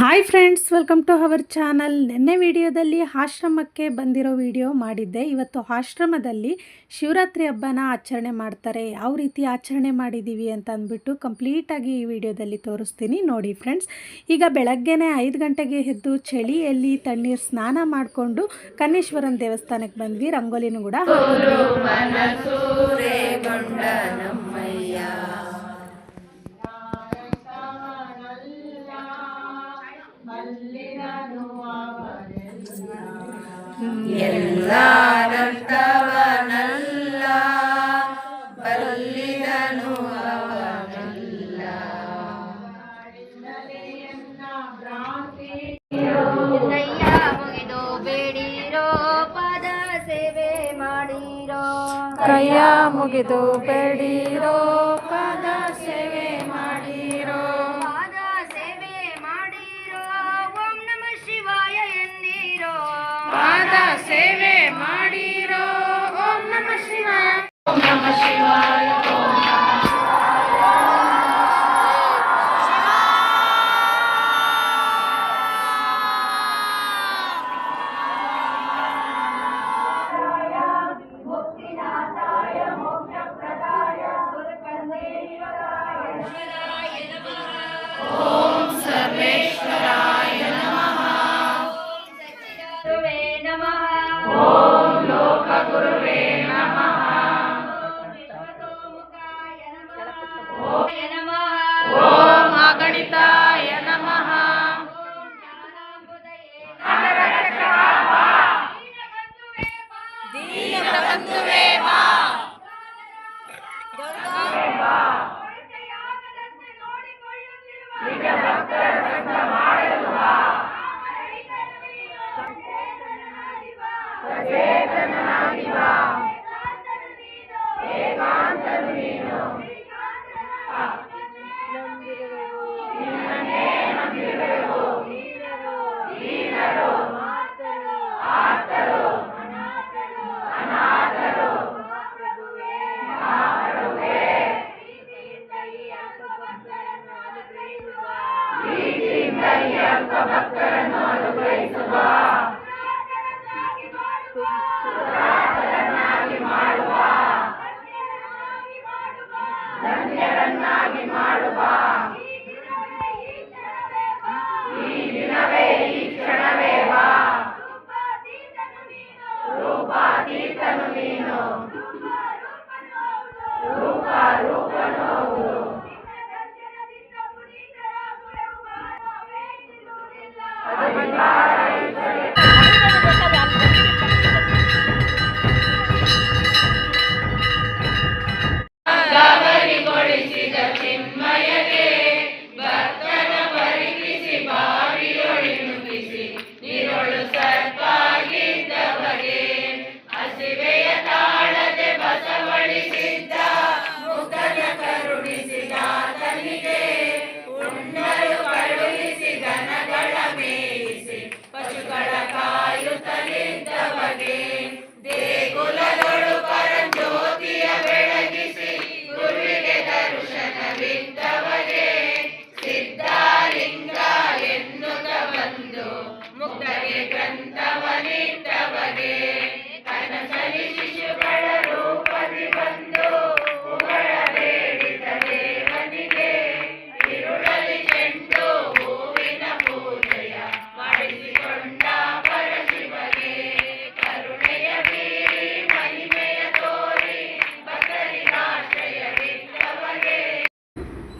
Hi friends welcome to our channel ನಿನ್ನೆ ವಿಡಿಯೋದಲ್ಲಿ ಆಶ್ರಮಕ್ಕೆ ಬಂದಿರೋ ವಿಡಿಯೋ ಮಾಡಿದ್ದೆ. ಇವತ್ತು ಆಶ್ರಮದಲ್ಲಿ ಶಿವರಾತ್ರಿ ಹಬ್ಬನ ಆಚರಣೆ ಮಾಡ್ತಾರೆ. ಯಾವ ರೀತಿ ಆಚರಣೆ ಮಾಡಿದ್ದೀವಿ ಅಂತ ಅಂದ್ಬಿಟ್ಟು ಕಂಪ್ಲೀಟಾಗಿ ಈ ವಿಡಿಯೋದಲ್ಲಿ ತೋರಿಸ್ತೀನಿ. ನೋಡಿ ಫ್ರೆಂಡ್ಸ್ ಈಗ ಬೆಳಗ್ಗೆನೇ ಐದು ಗಂಟೆಗೆ ಎದ್ದು ಚಳಿಯಲ್ಲಿ ತಣ್ಣೀರು ಸ್ನಾನ ಮಾಡಿಕೊಂಡು ಕನ್ನೇಶ್ವರನ ದೇವಸ್ಥಾನಕ್ಕೆ ಬಂದ್ವಿ. ರಂಗೋಲಿನೂ ಕೂಡ ಕೈಯ ಮುಗಿದು ಬೇಡಿರೋ ಪಾದ ಸೇವೆ ಮಾಡಿರೋ. ಪದ ಸೇವೆ ಮಾಡಿರೋ ಓಂ ನಮ ಶಿವಾಯ ಎಂದಿರೋ. ಪದ ಸೇವೆ ಮಾಡಿರೋ ಓಂ ನಮ ಶಿವಾಯ. ಗುರುವೇ Thank you.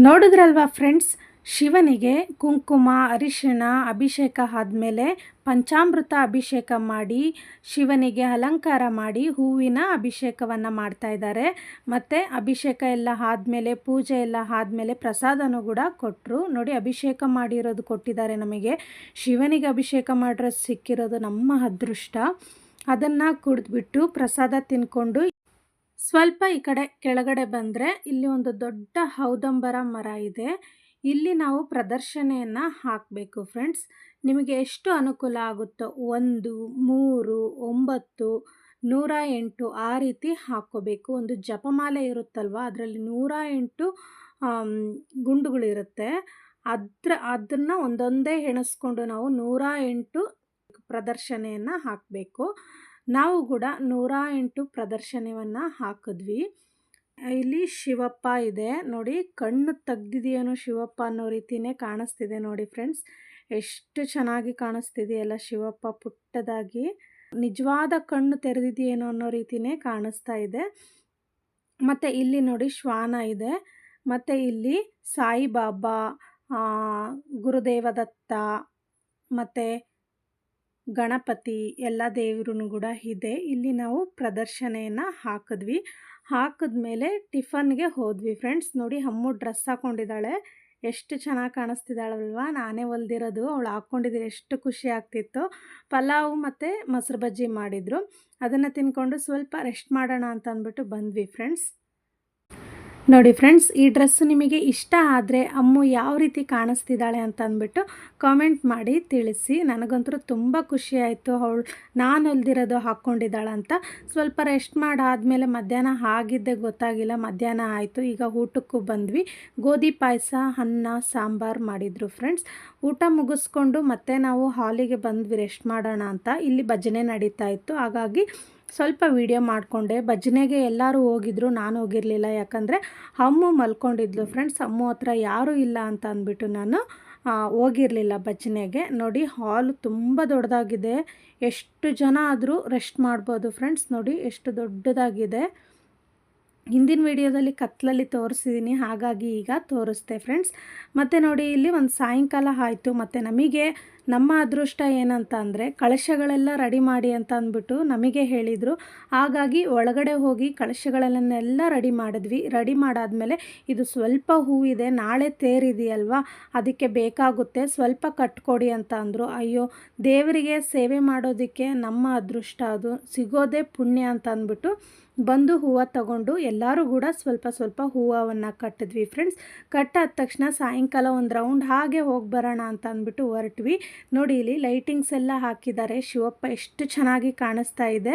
ನೋಡಿದ್ರಲ್ವಾ ಫ್ರೆಂಡ್ಸ್? ಶಿವನಿಗೆ ಕುಂಕುಮ, ಅರಿಶಿಣ, ಅಭಿಷೇಕ ಆದಮೇಲೆ ಪಂಚಾಮೃತ ಅಭಿಷೇಕ ಮಾಡಿ, ಶಿವನಿಗೆ ಅಲಂಕಾರ ಮಾಡಿ ಹೂವಿನ ಅಭಿಷೇಕವನ್ನು ಮಾಡ್ತಾ ಇದ್ದಾರೆ. ಮತ್ತು ಅಭಿಷೇಕ ಎಲ್ಲ ಆದಮೇಲೆ, ಪೂಜೆ ಎಲ್ಲ ಆದಮೇಲೆ ಪ್ರಸಾದನೂ ಕೂಡ ಕೊಟ್ಟರು ನೋಡಿ, ಅಭಿಷೇಕ ಮಾಡಿರೋದು ಕೊಟ್ಟಿದ್ದಾರೆ ನಮಗೆ. ಶಿವನಿಗೆ ಅಭಿಷೇಕ ಮಾಡಿರೋದು ಸಿಕ್ಕಿರೋದು ನಮ್ಮ ಅದೃಷ್ಟ. ಅದನ್ನು ಕುಡಿದ್ಬಿಟ್ಟು ಪ್ರಸಾದ ತಿನ್ಕೊಂಡು ಸ್ವಲ್ಪ ಈ ಕಡೆ ಕೆಳಗಡೆ ಬಂದರೆ ಇಲ್ಲಿ ಒಂದು ದೊಡ್ಡ ಹೌದಂಬರ ಮರ ಇದೆ. ಇಲ್ಲಿ ನಾವು ಪ್ರದರ್ಶನೆಯನ್ನು ಹಾಕಬೇಕು ಫ್ರೆಂಡ್ಸ್. ನಿಮಗೆ ಎಷ್ಟು ಅನುಕೂಲ ಆಗುತ್ತೋ ಒಂದು, ಮೂರು, ಒಂಬತ್ತು, ನೂರ ಎಂಟು ಆ ರೀತಿ ಹಾಕ್ಕೋಬೇಕು. ಒಂದು ಜಪಮಾಲೆ ಇರುತ್ತಲ್ವ, ಅದರಲ್ಲಿ ನೂರ ಎಂಟು ಗುಂಡುಗಳಿರುತ್ತೆ. ಅದ್ರ, ಅದನ್ನು ಒಂದೊಂದೇ ಎಣಿಸ್ಕೊಂಡು ನಾವು ನೂರ ಎಂಟು ಪ್ರದರ್ಶನೆಯನ್ನು ಹಾಕಬೇಕು. ನಾವು ಕೂಡ ನೂರ ಎಂಟು ಪ್ರದರ್ಶನವನ್ನು ಹಾಕಿದ್ವಿ. ಇಲ್ಲಿ ಶಿವಪ್ಪ ಇದೆ. ನೋಡಿ, ಕಣ್ಣು ತೆಗ್ದಿದೆಯೇನೋ ಶಿವಪ್ಪ ಅನ್ನೋ ರೀತಿಯೇ ಕಾಣಿಸ್ತಿದೆ ನೋಡಿ ಫ್ರೆಂಡ್ಸ್. ಎಷ್ಟು ಚೆನ್ನಾಗಿ ಕಾಣಿಸ್ತಿದೆಯಲ್ಲ ಶಿವಪ್ಪ ಪುಟ್ಟದಾಗಿ. ನಿಜವಾದ ಕಣ್ಣು ತೆರೆದಿದೆಯೇನೋ ಅನ್ನೋ ರೀತಿಯೇ ಕಾಣಿಸ್ತಾ ಇದೆ. ಮತ್ತು ಇಲ್ಲಿ ನೋಡಿ ಶ್ವಾನ ಇದೆ. ಮತ್ತು ಇಲ್ಲಿ ಸಾಯಿಬಾಬಾ ಗುರುದೇವದತ್ತ, ಮತ್ತು ಗಣಪತಿ ಎಲ್ಲ ದೇವ್ರೂ ಕೂಡ ಇದೆ. ಇಲ್ಲಿ ನಾವು ಪ್ರದರ್ಶನೆಯನ್ನು ಹಾಕಿದ್ವಿ. ಹಾಕಿದ್ಮೇಲೆ ಟಿಫನ್ಗೆ ಹೋದ್ವಿ ಫ್ರೆಂಡ್ಸ್. ನೋಡಿ ಅಮ್ಮು ಡ್ರೆಸ್ ಹಾಕ್ಕೊಂಡಿದ್ದಾಳೆ ಎಷ್ಟು ಚೆನ್ನಾಗಿ ಕಾಣಿಸ್ತಿದ್ದಾಳಲ್ವ? ನಾನೇ ಹೊಲ್ದಿರೋದು. ಅವಳು ಹಾಕ್ಕೊಂಡಿದ್ದೀರಿ ಎಷ್ಟು ಖುಷಿ ಆಗ್ತಿತ್ತು. ಪಲಾವು ಮತ್ತು ಮೊಸರು ಬಜ್ಜಿ ಮಾಡಿದರು. ಅದನ್ನು ತಿನ್ಕೊಂಡು ಸ್ವಲ್ಪ ರೆಸ್ಟ್ ಮಾಡೋಣ ಅಂತ ಅಂದ್ಬಿಟ್ಟು ಬಂದ್ವಿ ಫ್ರೆಂಡ್ಸ್. ನೋಡಿ ಫ್ರೆಂಡ್ಸ್, ಈ ಡ್ರೆಸ್ ನಿಮಗೆ ಇಷ್ಟ ಆದರೆ ಅಮ್ಮು ಯಾವ ರೀತಿ ಕಾಣಿಸ್ತಿದ್ದಾಳೆ ಅಂತ ಅಂದ್ಬಿಟ್ಟು ಕಾಮೆಂಟ್ ಮಾಡಿ ತಿಳಿಸಿ. ನನಗಂತೂ ತುಂಬ ಖುಷಿ ಆಯಿತು. ಅವಳು ನಾನು ಹೊಲ್ದಿರೋದು ಅಂತ. ಸ್ವಲ್ಪ ರೆಸ್ಟ್ ಮಾಡಾದಮೇಲೆ ಮಧ್ಯಾಹ್ನ ಆಗಿದ್ದೆ ಗೊತ್ತಾಗಿಲ್ಲ, ಮಧ್ಯಾಹ್ನ ಆಯಿತು. ಈಗ ಊಟಕ್ಕೂ ಬಂದ್ವಿ. ಗೋಧಿ ಪಾಯಸ, ಅನ್ನ, ಸಾಂಬಾರು ಮಾಡಿದರು ಫ್ರೆಂಡ್ಸ್ ಊಟ ಮುಗಿಸ್ಕೊಂಡು ಮತ್ತೆ ನಾವು ಹಾಲಿಗೆ ಬಂದ್ವಿ ರೆಸ್ಟ್ ಮಾಡೋಣ ಅಂತ. ಇಲ್ಲಿ ಭಜನೆ ನಡೀತಾ ಇತ್ತು. ಹಾಗಾಗಿ ಸ್ವಲ್ಪ ವೀಡಿಯೋ ಮಾಡಿಕೊಂಡೆ. ಭಜನೆಗೆ ಎಲ್ಲರೂ ಹೋಗಿದ್ರು, ನಾನು ಹೋಗಿರಲಿಲ್ಲ. ಯಾಕಂದರೆ ಅಮ್ಮು ಮಲ್ಕೊಂಡಿದ್ಲು ಫ್ರೆಂಡ್ಸ್ ಅಮ್ಮು ಹತ್ರ ಯಾರೂ ಇಲ್ಲ ಅಂತ ಅಂದ್ಬಿಟ್ಟು ನಾನು ಹೋಗಿರಲಿಲ್ಲ ಭಜನೆಗೆ. ನೋಡಿ ಹಾಲು ತುಂಬ ದೊಡ್ಡದಾಗಿದೆ. ಎಷ್ಟು ಜನ ಆದರೂ ರೆಸ್ಟ್ ಮಾಡ್ಬೋದು ಫ್ರೆಂಡ್ಸ್ ನೋಡಿ, ಎಷ್ಟು ದೊಡ್ಡದಾಗಿದೆ. ಹಿಂದಿನ ವಿಡಿಯೋದಲ್ಲಿ ಕತ್ಲಲ್ಲಿ ತೋರಿಸಿದ್ದೀನಿ ಹಾಗಾಗಿ ಈಗ ತೋರಿಸ್ದೆ ಫ್ರೆಂಡ್ಸ್ ಮತ್ತು ನೋಡಿ, ಇಲ್ಲಿ ಒಂದು ಸಾಯಂಕಾಲ ಆಯಿತು, ಮತ್ತು ನಮಗೆ ನಮ್ಮ ಅದೃಷ್ಟ ಏನಂತ ಅಂದರೆ ಕಳಶಗಳೆಲ್ಲ ರೆಡಿ ಮಾಡಿ ಅಂತ ಅಂದ್ಬಿಟ್ಟು ನಮಗೆ ಹೇಳಿದರು. ಹಾಗಾಗಿ ಒಳಗಡೆ ಹೋಗಿ ಕಳಶಗಳನ್ನೆಲ್ಲ ರೆಡಿ ಮಾಡಿದ್ವಿ. ರೆಡಿ ಮಾಡಾದಮೇಲೆ ಇದು ಸ್ವಲ್ಪ ಹೂವಿದೆ, ನಾಳೆ ತೇರಿದೆಯಲ್ವಾ, ಅದಕ್ಕೆ ಬೇಕಾಗುತ್ತೆ, ಸ್ವಲ್ಪ ಕಟ್ಕೊಡಿ ಅಂತ ಅಂದರು ಅಯ್ಯೋ, ದೇವರಿಗೆ ಸೇವೆ ಮಾಡೋದಕ್ಕೆ ನಮ್ಮ ಅದೃಷ್ಟ ಅದು, ಸಿಗೋದೇ ಪುಣ್ಯ ಅಂತ ಅಂದ್ಬಿಟ್ಟು ಬಂದು ಹೂವು ತಗೊಂಡು ಎಲ್ಲರೂ ಕೂಡ ಸ್ವಲ್ಪ ಸ್ವಲ್ಪ ಹೂವನ್ನು ಕಟ್ಟಿದ್ವಿ ಫ್ರೆಂಡ್ಸ್ ಕಟ್ಟಾದ ತಕ್ಷಣ ಸಾಯಂಕಾಲ ಒಂದು ರೌಂಡ್ ಹಾಗೆ ಹೋಗಿ ಬರೋಣ ಅಂತ ಅಂದ್ಬಿಟ್ಟು ಹೊರಟ್ವಿ. ನೋಡಿ ಇಲ್ಲಿ ಲೈಟಿಂಗ್ಸ್ ಎಲ್ಲ ಹಾಕಿದ್ದಾರೆ. ಶಿವಪ್ಪ ಎಷ್ಟು ಚೆನ್ನಾಗಿ ಕಾಣಿಸ್ತಾ ಇದೆ.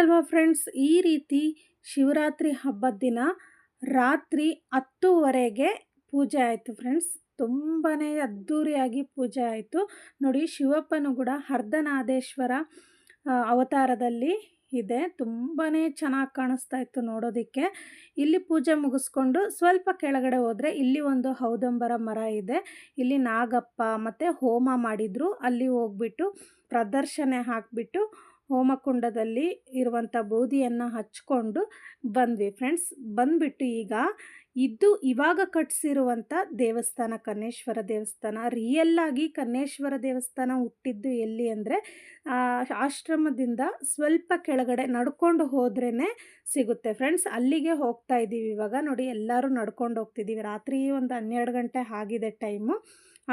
ನೋಡಿದ್ರಲ್ವಾ ಫ್ರೆಂಡ್ಸ್? ಈ ರೀತಿ ಶಿವರಾತ್ರಿ ಹಬ್ಬದ ದಿನ ರಾತ್ರಿ ಹತ್ತುವರೆಗೆ ಪೂಜೆ ಆಯಿತು ಫ್ರೆಂಡ್ಸ್. ತುಂಬಾ ಅದ್ಧೂರಿಯಾಗಿ ಪೂಜೆ ಆಯಿತು. ನೋಡಿ, ಶಿವಪ್ಪನೂ ಕೂಡ ಹರ್ಧನಾದೇಶ್ವರ ಅವತಾರದಲ್ಲಿ ಇದೆ. ತುಂಬಾ ಚೆನ್ನಾಗಿ ಕಾಣಿಸ್ತಾ ಇತ್ತು ನೋಡೋದಕ್ಕೆ. ಇಲ್ಲಿ ಪೂಜೆ ಮುಗಿಸ್ಕೊಂಡು ಸ್ವಲ್ಪ ಕೆಳಗಡೆ ಹೋದರೆ ಇಲ್ಲಿ ಒಂದು ಹೌದಂಬರ ಮರ ಇದೆ. ಇಲ್ಲಿ ನಾಗಪ್ಪ ಮತ್ತು ಹೋಮ ಮಾಡಿದರು. ಅಲ್ಲಿ ಹೋಗ್ಬಿಟ್ಟು ಪ್ರದರ್ಶನ ಹಾಕಿಬಿಟ್ಟು ಹೋಮಕುಂಡದಲ್ಲಿ ಇರುವಂಥ ಬೂದಿಯನ್ನು ಹಚ್ಕೊಂಡು ಬಂದ್ವಿ. ಫ್ರೆಂಡ್ಸ್, ಬಂದ್ಬಿಟ್ಟು ಈಗ ಇದ್ದು ಇವಾಗ ಕಟ್ಟಿಸಿರುವಂಥ ದೇವಸ್ಥಾನ, ಕನ್ನೇಶ್ವರ ದೇವಸ್ಥಾನ ರಿಯಲ್ಲಾಗಿ ಕನ್ನೇಶ್ವರ ದೇವಸ್ಥಾನ ಹುಟ್ಟಿದ್ದು ಎಲ್ಲಿ ಅಂದರೆ ಆಶ್ರಮದಿಂದ ಸ್ವಲ್ಪ ಕೆಳಗಡೆ ನಡ್ಕೊಂಡು ಹೋದ್ರೇ ಸಿಗುತ್ತೆ. ಫ್ರೆಂಡ್ಸ್, ಅಲ್ಲಿಗೆ ಹೋಗ್ತಾ ಇದ್ದೀವಿ ಇವಾಗ. ನೋಡಿ, ಎಲ್ಲರೂ ನಡ್ಕೊಂಡು ಹೋಗ್ತಿದ್ದೀವಿ. ರಾತ್ರಿ ಒಂದು ಹನ್ನೆರಡು ಗಂಟೆ ಆಗಿದೆ ಟೈಮು.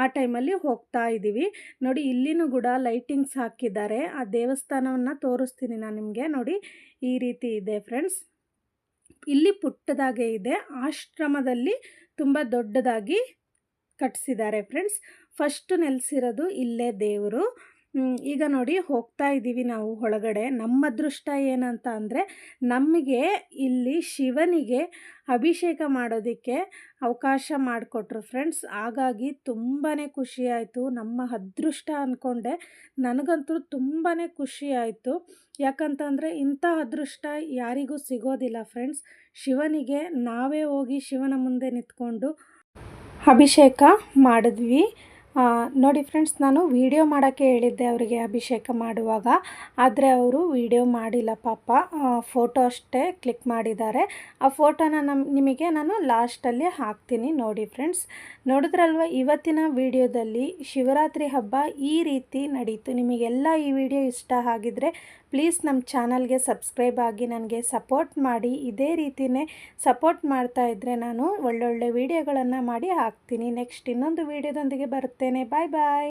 ಆ ಟೈಮಲ್ಲಿ ಹೋಗ್ತಾ ಇದ್ದೀವಿ. ನೋಡಿ, ಇಲ್ಲಿನೂ ಕೂಡ ಲೈಟಿಂಗ್ಸ್ ಹಾಕಿದ್ದಾರೆ. ಆ ದೇವಸ್ಥಾನವನ್ನು ತೋರಿಸ್ತೀನಿ ನಾನು ನಿಮಗೆ. ನೋಡಿ, ಈ ರೀತಿ ಇದೆ ಫ್ರೆಂಡ್ಸ್. ಇಲ್ಲಿ ಪುಟ್ಟದಾಗೆ ಇದೆ. ಆಶ್ರಮದಲ್ಲಿ ತುಂಬ ದೊಡ್ಡದಾಗಿ ಕಟ್ಟಿಸಿದ್ದಾರೆ ಫ್ರೆಂಡ್ಸ್. ಫಸ್ಟ್ ನೆಲೆಸಿರೋದು ಇಲ್ಲೇ ದೇವರು. ಈಗ ನೋಡಿ, ಹೋಗ್ತಾ ಇದ್ದೀವಿ ನಾವು ಒಳಗಡೆ. ನಮ್ಮ ಅದೃಷ್ಟ ಏನಂತ ಅಂದರೆ, ನಮಗೆ ಇಲ್ಲಿ ಶಿವನಿಗೆ ಅಭಿಷೇಕ ಮಾಡೋದಕ್ಕೆ ಅವಕಾಶ ಮಾಡಿಕೊಟ್ರು ಫ್ರೆಂಡ್ಸ್ ಹಾಗಾಗಿ ತುಂಬಾ ಖುಷಿಯಾಯಿತು ನಮ್ಮ ಅದೃಷ್ಟ ಅಂದ್ಕೊಂಡೆ ನನಗಂತೂ ತುಂಬಾ ಖುಷಿಯಾಯಿತು ಯಾಕಂತಂದರೆ ಇಂಥ ಅದೃಷ್ಟ ಯಾರಿಗೂ ಸಿಗೋದಿಲ್ಲ ಫ್ರೆಂಡ್ಸ್ ಶಿವನಿಗೆ ನಾವೇ ಹೋಗಿ ಶಿವನ ಮುಂದೆ ನಿಂತ್ಕೊಂಡು ಅಭಿಷೇಕ ಮಾಡಿದ್ವಿ. ನೋಡಿ ಫ್ರೆಂಡ್ಸ್ ನಾನು ವಿಡಿಯೋ ಮಾಡೋಕ್ಕೆ ಹೇಳಿದ್ದೆ ಅವರಿಗೆ ಅಭಿಷೇಕ ಮಾಡುವಾಗ, ಆದರೆ ಅವರು ವಿಡಿಯೋ ಮಾಡಿಲ್ಲ ಪಾಪ. ಫೋಟೋ ಅಷ್ಟೇ ಕ್ಲಿಕ್ ಮಾಡಿದ್ದಾರೆ. ಆ ಫೋಟೋನ ನಮ್ಮ ನಿಮಗೆ ನಾನು ಲಾಸ್ಟಲ್ಲಿ ಹಾಕ್ತೀನಿ ನೋಡಿ ಫ್ರೆಂಡ್ಸ್ ನೋಡಿದ್ರಲ್ವ, ಇವತ್ತಿನ ವಿಡಿಯೋದಲ್ಲಿ ಶಿವರಾತ್ರಿ ಹಬ್ಬ ಈ ರೀತಿ ನಡೀತು. ನಿಮಗೆಲ್ಲ ಈ ವಿಡಿಯೋ ಇಷ್ಟ ಆಗಿದ್ರೆ ಪ್ಲೀಸ್ ನಮ್ಮ ಚಾನಲ್ಗೆ ಸಬ್ಸ್ಕ್ರೈಬ್ ಆಗಿ ನನಗೆ ಸಪೋರ್ಟ್ ಮಾಡಿ. ಇದೇ ರೀತಿಯೇ ಸಪೋರ್ಟ್ ಮಾಡ್ತಾ ಇದ್ದರೆ ನಾನು ಒಳ್ಳೊಳ್ಳೆ ವಿಡಿಯೋಗಳನ್ನು ಮಾಡಿ ಹಾಕ್ತೀನಿ. ನೆಕ್ಸ್ಟ್ ಇನ್ನೊಂದು ವೀಡಿಯೋದೊಂದಿಗೆ ಬರುತ್ತೇನೆ. ಬಾಯ್ ಬಾಯ್.